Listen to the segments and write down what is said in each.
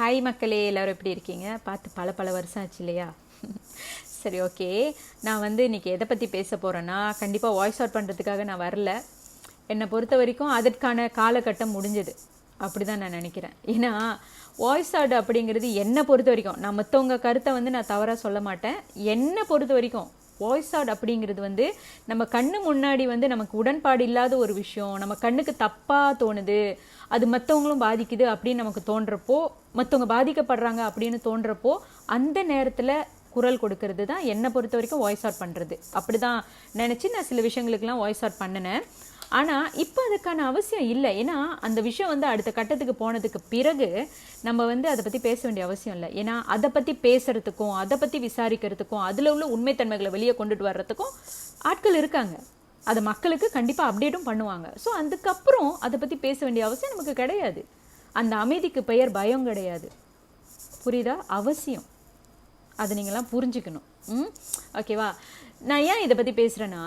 Hi மக்களே எல்லோரும் எப்படி இருக்கீங்க? பார்த்து பல பல வருஷம் ஆச்சு இல்லையா? சரி ஓகே. நான் வந்து இன்றைக்கி எதை பற்றி பேச போகிறேன்னா கண்டிப்பாக வாய்ஸ் அவுட் பண்ணுறதுக்காக நான் வரல. என்னை பொறுத்த வரைக்கும் அதற்கான காலகட்டம் முடிஞ்சது. அப்படி தான் நான் நினைக்கிறேன். ஏன்னா வாய்ஸ் அவுட் அப்படிங்கிறது என்னை பொறுத்த வரைக்கும் நான் மற்றவங்க கருத்தை வந்து நான் தவறாக சொல்ல மாட்டேன். என்னை பொறுத்த வரைக்கும் வாய்ஸ் ஆட் அப்படிங்கிறது வந்து நம்ம கண்ணு முன்னாடி வந்து நமக்கு உடன்பாடு இல்லாத ஒரு விஷயம் நம்ம கண்ணுக்கு தப்பாக தோணுது அது மற்றவங்களும் பாதிக்குது அப்படின்னு நமக்கு தோன்றப்போ மற்றவங்க பாதிக்கப்படுறாங்க அப்படின்னு தோன்றப்போ அந்த நேரத்தில் குரல் கொடுக்கறது தான் என்னை பொறுத்த வரைக்கும் வாய்ஸ் அவுட் பண்ணுறது அப்படி தான் நினச்சி நான் சில விஷயங்களுக்கெல்லாம் வாய்ஸ் அவுட் பண்ணினேன். ஆனால் இப்போ அதுக்கான அவசியம் இல்லை. ஏன்னா அந்த விஷயம் வந்து அடுத்த கட்டத்துக்கு போனதுக்கு பிறகு நம்ம வந்து அதை பற்றி பேச வேண்டிய அவசியம் இல்லை. ஏன்னா அதை பற்றி பேசுகிறதுக்கும் அதை பற்றி விசாரிக்கிறதுக்கும் அதில் உள்ள உண்மைத்தன்மைகளை வெளியே கொண்டுட்டு வர்றதுக்கும் ஆட்கள் இருக்காங்க. அதை மக்களுக்கு கண்டிப்பாக அப்டேட்டும் பண்ணுவாங்க. ஸோ அதுக்கப்புறம் அதை பற்றி பேச வேண்டிய அவசியம் நமக்கு கிடையாது. அந்த அமைதிக்கு பெயர் பயம் கிடையாது. புரியுதா? அவசியம். அதை நீங்களாம் புரிஞ்சுக்கணும். ம்? ஓகேவா? நான் ஏன் இதை பற்றி பேசுகிறேன்னா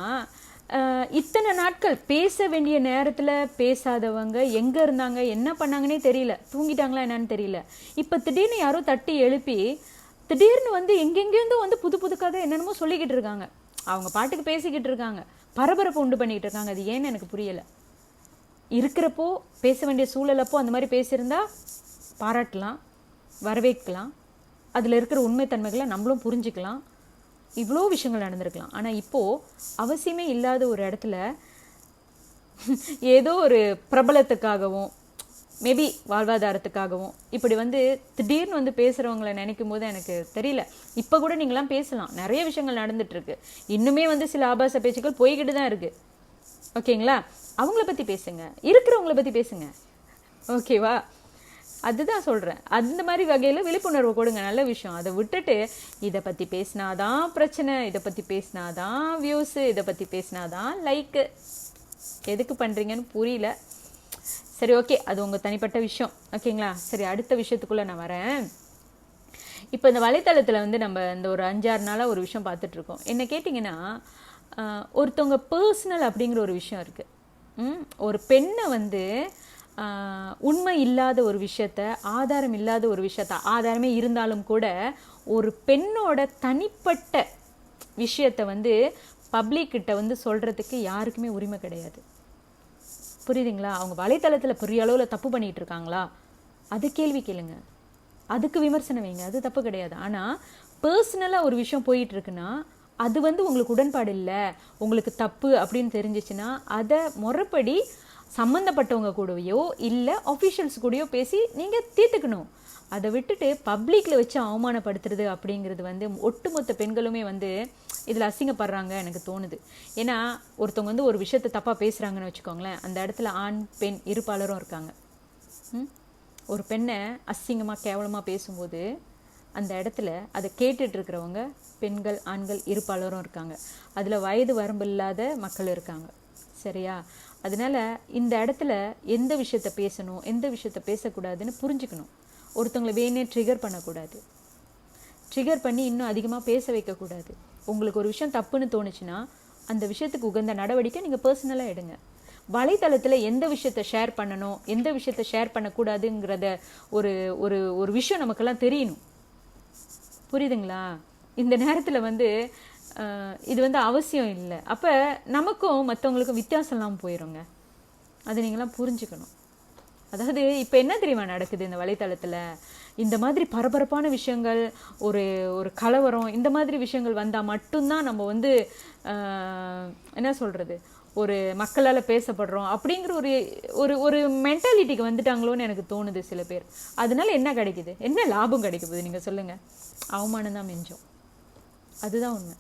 இத்தனை நாட்கள் பேச வேண்டிய நேரத்தில் பேசாதவங்க எங்கே இருந்தாங்க என்ன பண்ணாங்கன்னே தெரியல. தூங்கிட்டாங்களா என்னன்னு தெரியல. இப்போ திடீர்னு யாரோ தட்டி எழுப்பி திடீர்னு வந்து எங்கெங்கேருந்தோ வந்து புது புது கதை என்னென்னமோ சொல்லிக்கிட்டு இருக்காங்க. அவங்க பாட்டுக்கு பேசிக்கிட்டு இருக்காங்க. பரபரப்பு உண்டு பண்ணிக்கிட்டு இருக்காங்க. அது ஏன்னு எனக்கு புரியலை. இருக்கிறப்போ பேச வேண்டிய சூழலப்போ அந்த மாதிரி பேசியிருந்தா பாராட்டலாம் வரவேற்கலாம். அதில் இருக்கிற உண்மைத்தன்மைகளை நம்மளும் புரிஞ்சுக்கலாம். இவ்வளோ விஷயங்கள் நடந்திருக்கலாம். ஆனால் இப்போது அவசியமே இல்லாத ஒரு இடத்துல ஏதோ ஒரு பிரபலத்துக்காகவும் மேபி வாழ்வாதாரத்துக்காகவும் இப்படி வந்து திடீர்னு வந்து பேசுகிறவங்கள நினைக்கும் போது எனக்கு தெரியல. இப்போ கூட நீங்களாம் பேசலாம். நிறைய விஷயங்கள் நடந்துகிட்ருக்கு இன்னுமே வந்து சில ஆபாச பேச்சுக்கள் போய்கிட்டு தான் இருக்குது ஓகேங்களா? அவங்கள பற்றி பேசுங்க. இருக்கிறவங்கள பற்றி பேசுங்க. ஓகேவா? அதுதான் சொல்கிறேன் அந்த மாதிரி வகையில் விழிப்புணர்வு கொடுங்க. நல்ல விஷயம். அதை விட்டுட்டு இதை பற்றி பேசினாதான் பிரச்சனை இதை பற்றி பேசினாதான் வியூஸு இதை பற்றி பேசினாதான் லைக்கு எதுக்கு பண்ணுறீங்கன்னு புரியல. சரி ஓகே அது உங்கள் தனிப்பட்ட விஷயம். ஓகேங்களா சரி அடுத்த விஷயத்துக்குள்ளே நான் வரேன். இப்போ இந்த வலைத்தளத்தில் வந்து நம்ம இந்த ஒரு அஞ்சாறு நாளாக ஒரு விஷயம் பார்த்துட்ருக்கோம் என்ன கேட்டிங்கன்னா ஒருத்தவங்க பர்சனல் அப்படிங்கிற ஒரு விஷயம் இருக்குது ஒரு பெண்ணை வந்து உண்மை இல்லாத ஒரு விஷயத்த ஆதாரம் இல்லாத ஒரு விஷயத்த ஆதாரமே இருந்தாலும் கூட ஒரு பெண்ணோட தனிப்பட்ட விஷயத்தை வந்து பப்ளிக்கிட்ட வந்து சொல்கிறதுக்கு யாருக்குமே உரிமை கிடையாது. புரியுதுங்களா? அவங்க வலைத்தளத்தில் பெரிய அளவில் தப்பு பண்ணிகிட்டு இருக்காங்களா? அது கேள்வி கேளுங்க. அதுக்கு விமர்சனம் வைங்க. அது தப்பு கிடையாது. ஆனால் பர்சனலாக ஒரு விஷயம் போயிட்டுருக்குன்னா அது வந்து உங்களுக்கு உடன்பாடு இல்லை உங்களுக்கு தப்பு அப்படின்னு தெரிஞ்சிச்சுன்னா அதை முறைப்படி சம்மந்தப்பட்டவங்க கூடவையோ இல்லை அஃபிஷியல்ஸ் கூடயோ பேசி நீங்கள் தீர்த்துக்கணும். அதை விட்டுட்டு பப்ளிக்கில் வச்சு அவமானப்படுத்துறது அப்படிங்கிறது வந்து ஒட்டுமொத்த பெண்களுமே வந்து இதில் அசிங்கப்படுறாங்க எனக்கு தோணுது. ஏன்னா ஒருத்தவங்க வந்து ஒரு விஷயத்தை தப்பாக பேசுகிறாங்கன்னு வச்சுக்கோங்களேன் அந்த இடத்துல ஆண் பெண் இருப்பாளரும் இருக்காங்க. ஒரு பெண்ணை அசிங்கமாக கேவலமாக பேசும்போது அந்த இடத்துல அதை கேட்டுட்டு இருக்கிறவங்க பெண்கள் ஆண்கள் இருப்பாளரும் இருக்காங்க. அதில் வயது வரம்பு இல்லாத மக்கள் இருக்காங்க. சரியா? அதனால இந்த இடத்துல எந்த விஷயத்த பேசணும் எந்த விஷயத்த பேசக்கூடாதுன்னு புரிஞ்சுக்கணும். ஒருத்தவங்களை வேணே ட்ரிகர் பண்ணக்கூடாது. ட்ரிகர் பண்ணி இன்னும் அதிகமாக பேச வைக்கக்கூடாது. உங்களுக்கு ஒரு விஷயம் தப்புன்னு தோணுச்சுன்னா அந்த விஷயத்துக்கு உகந்த நடவடிக்கை நீங்கள் பர்சனலாக எடுங்க. வலைத்தளத்தில் எந்த விஷயத்த ஷேர் பண்ணணும் எந்த விஷயத்த ஷேர் பண்ணக்கூடாதுங்கிறத ஒரு ஒரு ஒரு விஷயம் நமக்கெல்லாம் தெரியணும். புரியுதுங்களா? இந்த நேரத்தில் வந்து இது வந்து அவசியம் இல்லை. அப்போ நமக்கும் மற்றவங்களுக்கும் வித்தியாசம் இல்லாமல் போயிடுங்க அதை நீங்களாம் புரிஞ்சுக்கணும். அதாவது இப்போ என்ன தெரியுமா நடக்குது இந்த வலைத்தளத்தில்? இந்த மாதிரி பரபரப்பான விஷயங்கள் ஒரு ஒரு கலவரம் இந்த மாதிரி விஷயங்கள் வந்தால் மட்டும்தான் நம்ம வந்து என்ன சொல்கிறது ஒரு மக்களால் பேசப்படுறோம் அப்படிங்கிற ஒரு ஒரு ஒரு மென்டாலிட்டிக்கு வந்துட்டாங்களோன்னு எனக்கு தோணுது சில பேர். அதனால என்ன கிடைக்குது? என்ன லாபம் கிடைக்குது நீங்கள் சொல்லுங்கள் அவமானம் தான் மிஞ்சும். அதுதான் உண்மை.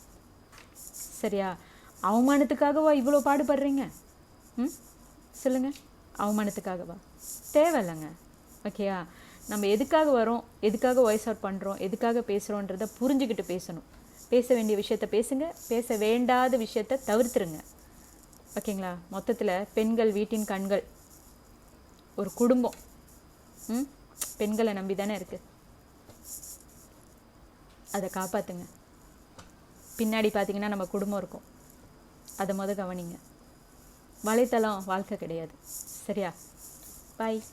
சரியா? அவமானத்துக்காகவா இவ்வளோ பாடுபடுறீங்க? ம்? சொல்லுங்கள் அவமானத்துக்காகவா? தேவையில்லைங்க. ஓகேயா நம்ம எதுக்காக வரோம்? எதுக்காக வாய்ஸ் அவுட் பண்ணுறோம் எதுக்காக பேசுகிறோன்றத புரிஞ்சுக்கிட்டு பேசணும். பேச வேண்டிய விஷயத்த பேசுங்க. பேச வேண்டாத விஷயத்த தவிர்த்துருங்க. ஓகேங்களா மொத்தத்தில் பெண்கள் வீட்டின் கண்கள். ஒரு குடும்பம். ம்? பெண்களை நம்பி தானே இருக்குது அதை காப்பாற்றுங்க பின்னாடி பார்த்தீங்கன்னா நம்ம குடும்பம் இருக்கும். அதை முத கவனிங்க. வலைத்தளம் வாழ்க்கை கிடையாது. சரியா? பாய்